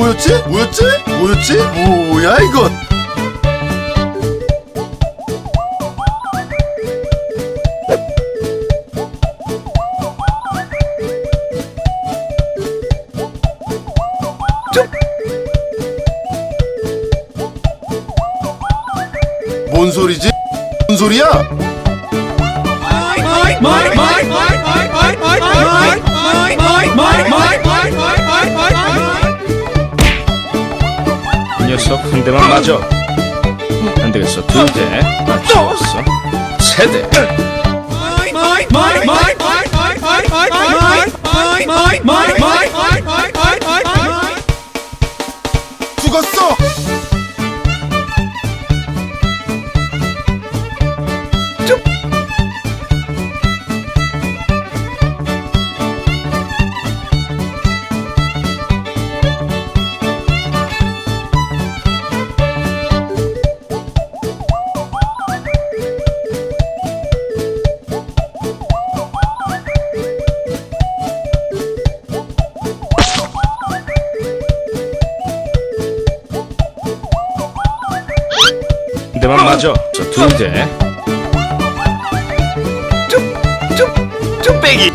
뭐였지? 뭐였지? 뭐였지? 뭐야 이건? 뭔 소리지? 뭔 소리야? 이 녀석 한 대만 맞아. 안 되겠어. 두 대. 맞추었어. 세 대. 한 대만 맞아. 두 대. 쭈빼기!